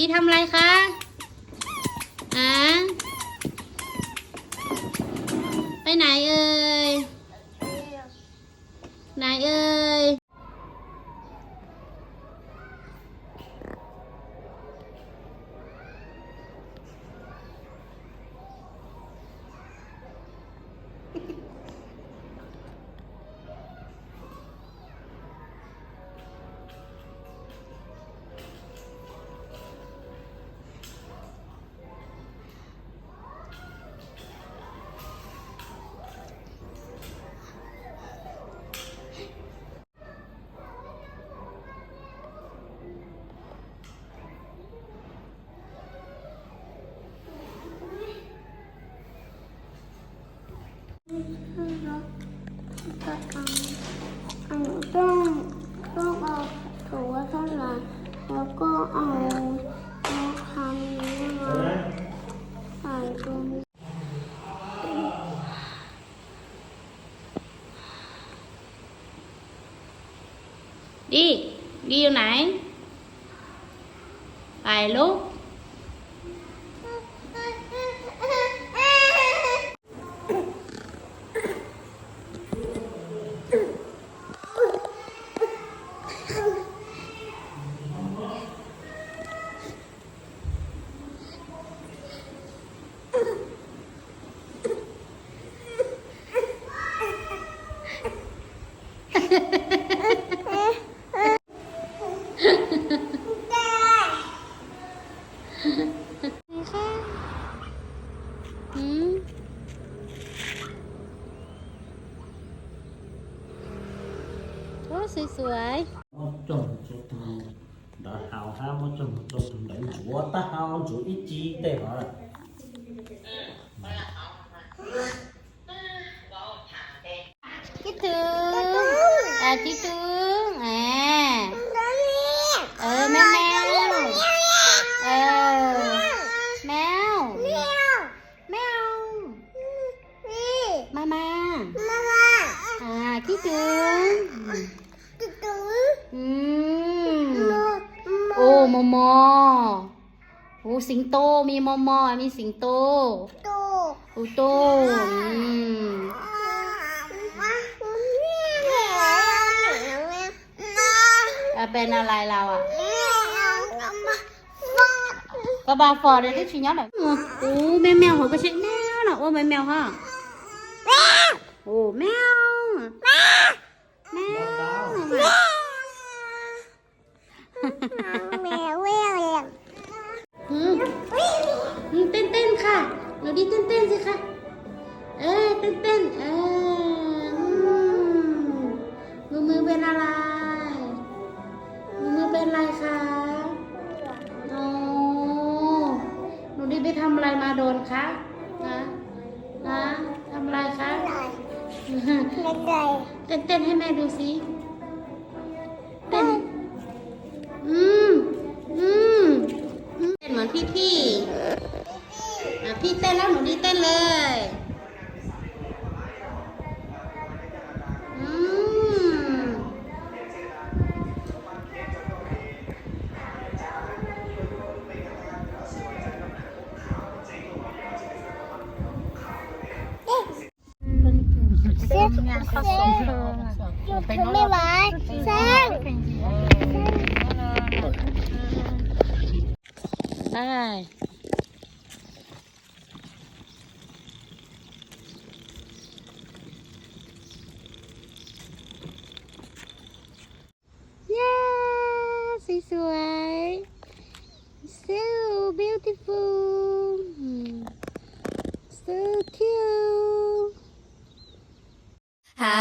ดีทำอะไรคะอ่าไปไหนเอ่ย อันต้องต้องเอาถั่วเท่าไหร่แล้วก็เอาเอาคำนี้มาใส่ตรงนี้ ดี ดีอยู่ไหน ไปลูก อืม โอ้สวย một chồng chỗ thằng đã hào ha một chồng chỗ thằng đánh chúa ta hào chỗ ít chi tệ hả là ๆคิดถึงอะคิดถึงอ่าเออแมวแมวเออแมวแมวมามาอ่าคิดถึง อ้สิงโต มีโมโมมีสิงโตโอ้โตอืมอะเป็นอะไรเราอะ có ba phò đấy chị nhớ này ồ mèo mèo hỏi có chị mèo nào ô mèo mèo ha ồ mèo mèo เต้นแล้วหนูดีเต้นเลย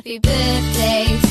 Happy birthday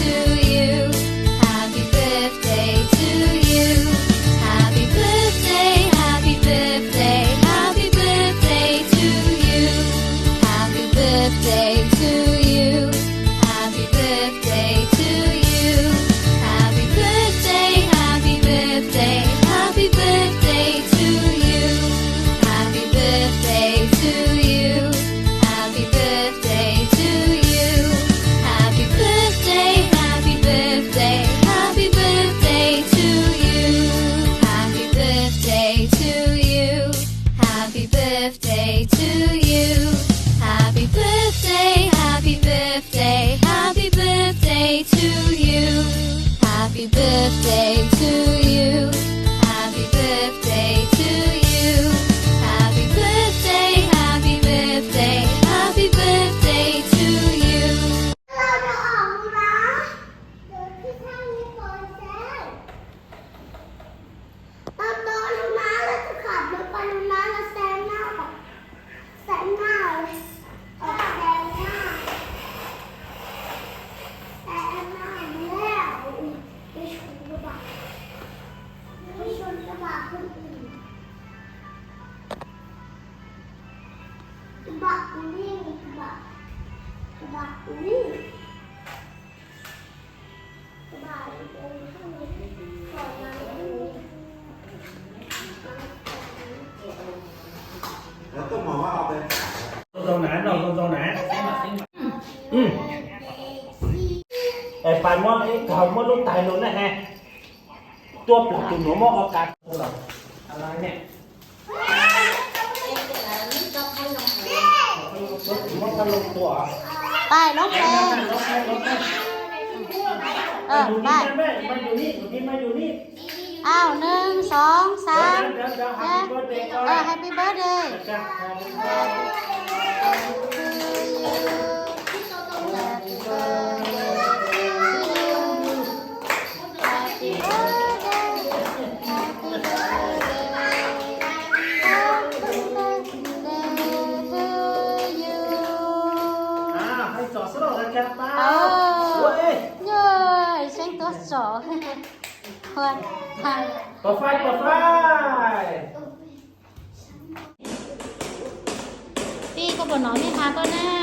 นี่บายตรงข้างนี้ขอมาตรงนี้แล้วต้องบอกว่าเอาไป ตรงไหนเราตรงไหน อืม ไอ้ปานมอไอ้เขามอลูกตายลงนะฮะตัวปลาตุ่มหัวมออากาศพวกเราอะไรเนี่ยรถมอดลงตัว ไปน้องเพลงเออไปมาอยู่นี่มาอยู่นี่อ้าวหนึ่งสองสามเออนอ Happy birthday จ้ะ Happy birthday คนทางเปิดไฟเปิดไฟพี่ก็บนน้องนี่ค่ะก็น่า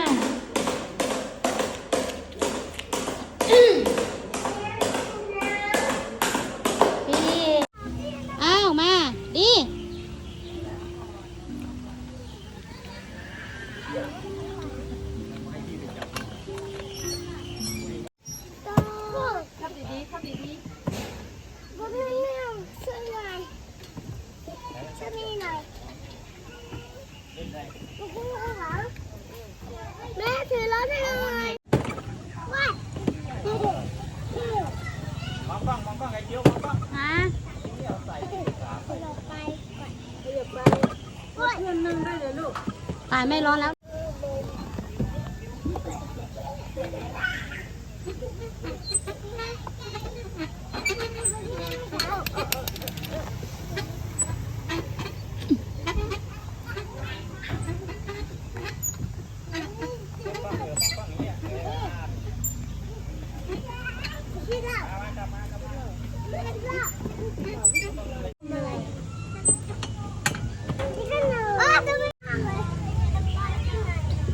ตายไม่ร้อนแล้ว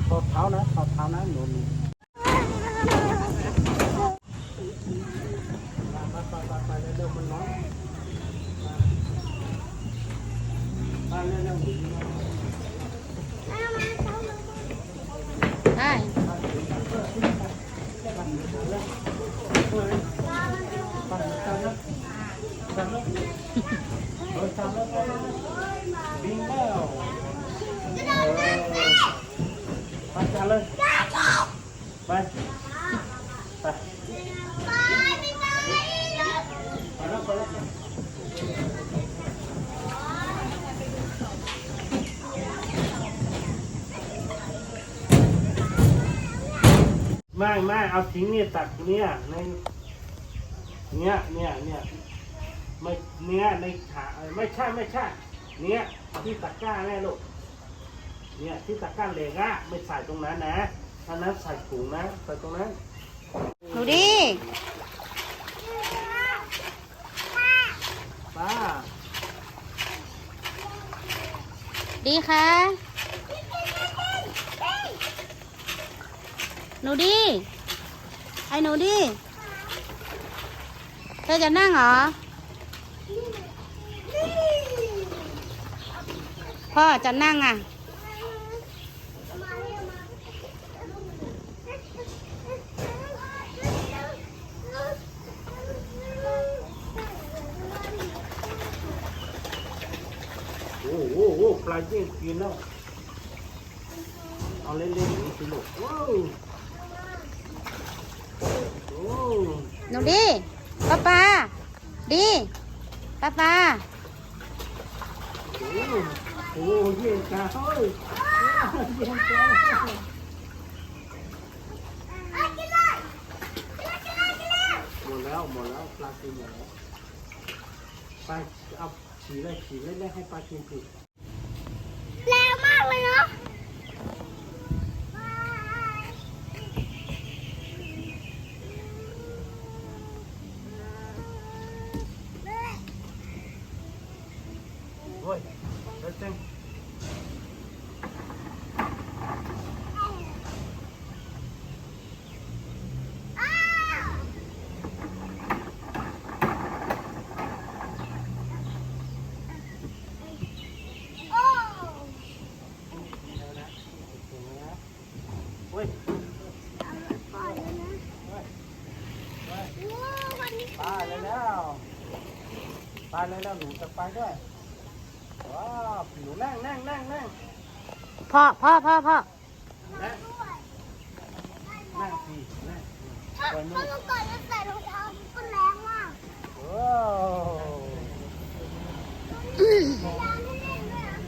ถอดเท้านะถอดเท้านะหนูหนูไปไปไปไปเร็วๆมันร้อนไปเร็วๆ ได้ โดนตามแล้วไปบิงแล้ว ไปกันเลย ไป ไปไปแล้วไปแล้วไม่ไม่เอาทิ้งเนี่ยตักเนี่ยในเนี่ยเนี่ยเนี่ยไม่เนี่ยในขาไม่ใช่ไม่ใช่เนี่ยที่ตะกร้าแน่ลูก เนี่ยที่ตะกร้าเหล็กอะไม่ใส่ตรงนั้นนะอันนั้นใส่ถุงนะใส่ตรงนั้นหนูดิป้าดีค่ะหนูดิไอ้หนูดิเธอจะนั่งเหรอ พ่อจะนั่งอะ โอ้โหโอ้โห ปลาเยี่ยงกินแล้วเอาเล่นๆอย่างนี้สิลูกว้าวโอ้หนูดิป้าป้าดิป้าป้าโหโอ้โหเยี่ยงกาเฮ้ยเยี่ยงกาหมดแล้วหมดแล้วปลากินหมดแล้วไปเอาฉีเลยฉีเล่นๆให้ปลากินสิ แรงมากเลยเนาะ โอ้ยเดี๋ยวเต็ม ไปเลยแล้วหนูจะไปด้วย ว้าวหนูนั่งนั่งนั่งนั่งพ่อพ่อพ่อพ่อนั่งนั่งสินั่งถ้าปล่อยมืถ้าอลูกก่อนจะใส่รองเท้ามันแรงมากว้าวยางที่เล่นด้วยนะ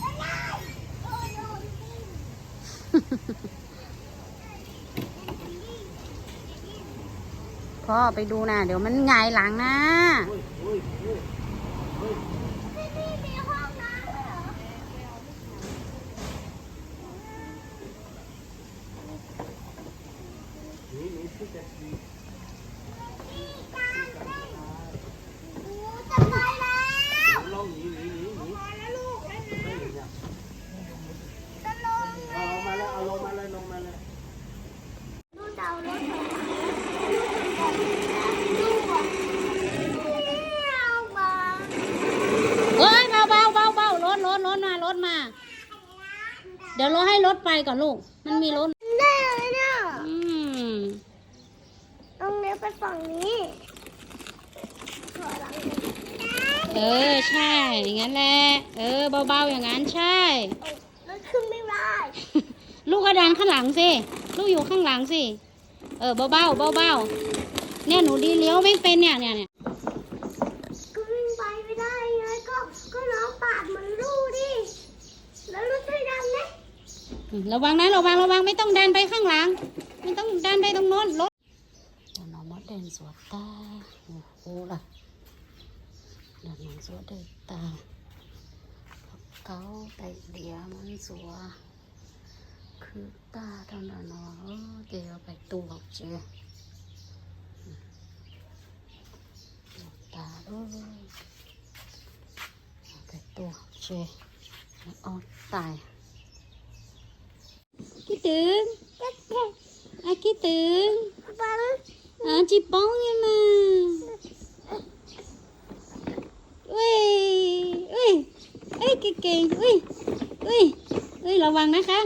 ไม่ได้โอ้ยโดนจริง พ่อไปดูนะเดี๋ยวมันหงายหลังนะนี่นี่มีห้อจะดี มีการเล่นหนูจะไปแล้ว ลงหนีหนีหนีหนี พอแล้วลูกเล่น ไม่หนีเนี่ย จะลง เอาลงมาเลยเอาลงมาเลยลงมาเลย ลูกจะเอารถไปลูกอะไม่เอามา เอ้ยเบาเบาเบาเบารถรถรถมารถมา เดี๋ยวรถให้รถไปก่อนลูก มันมีรถแน่เลยเนี่ยอืมต้องเลี้ยวไปฝั่งนี้เออใช่ อย่างนั้นแหละเออเบาๆอย่างนั้นใช่ มันขึ้นไม่ได้ลูกก็ดันข้างหลังสิลูกอยู่ข้างหลังสิเออเบาๆเบาๆเนี่ยหนูดีเลี้ยวไม่เป็นเนี่ยเนี่ยเนี่ย ก็วิ่งไปไม่ได้ไงก็ก็น้องปาดเหมือนลูกดิ แล้วลูกช่วยดันไหม อืม ระวังนะระวังระวังไม่ต้องดันไปข้างหลัง ไม่ต้องดันไปตรงโน้นรถน้องมดเด่นสวดตาโอ้โหล่ะเดี๋ยวน้องสวดเด่นตาเกาไตเดียมันสวคือตาเท่านั้นเนาะเดี๋ยวไปตัวเจ้าตาเออไปตัวเจ้าเอตาย คิดถึงอะคิดถึงปังอะจีบองยังมาเว้ยเว้ยเอ้ยเก่งๆเว้ยเว้ยเว้ยระวังนะคะ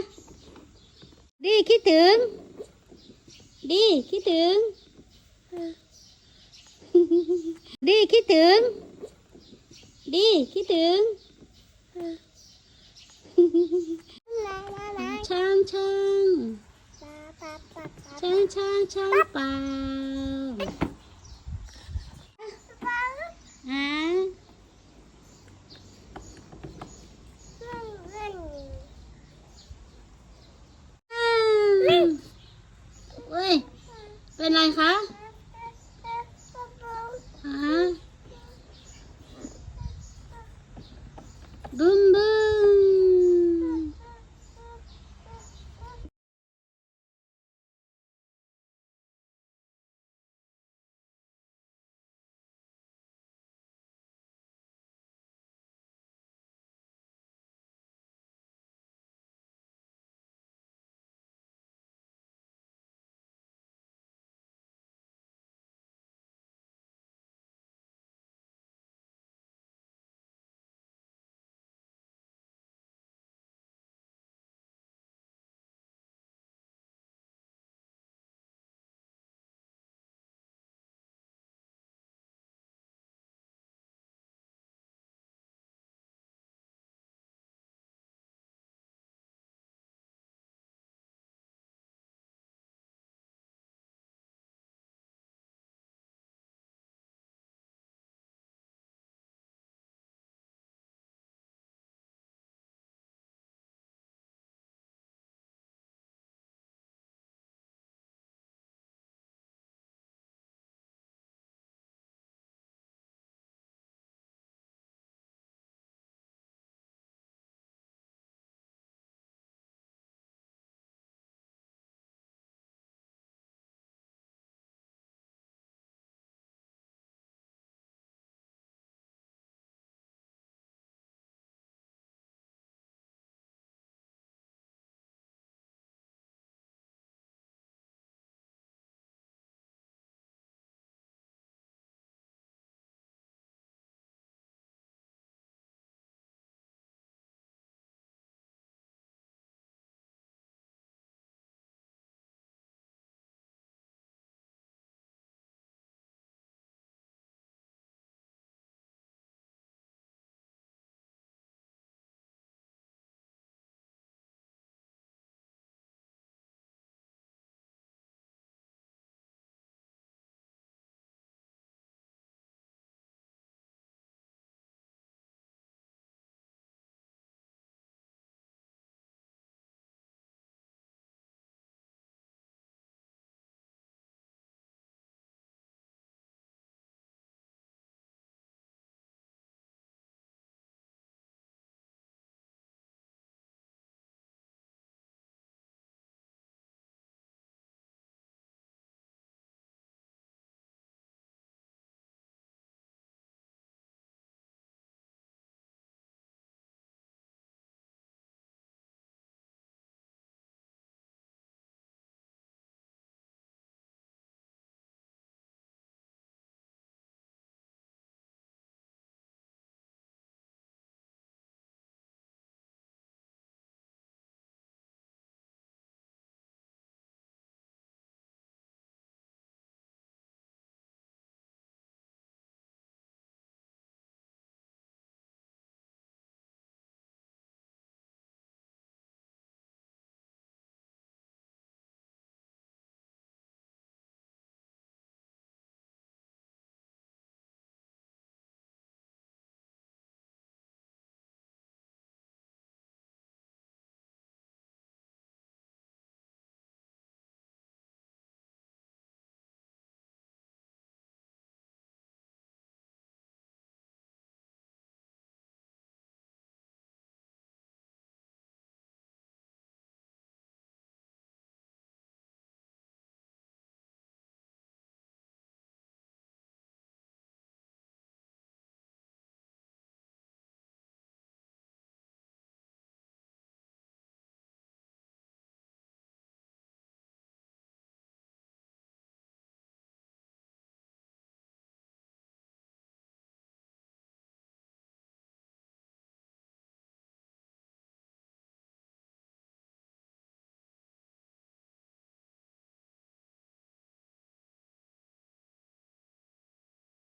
ดีคิดถึง ดีคิดถึง ดีคิดถึง ดีคิดถึงลาลาลา ช้างช้างช้างช้างช้างปล่าอ่า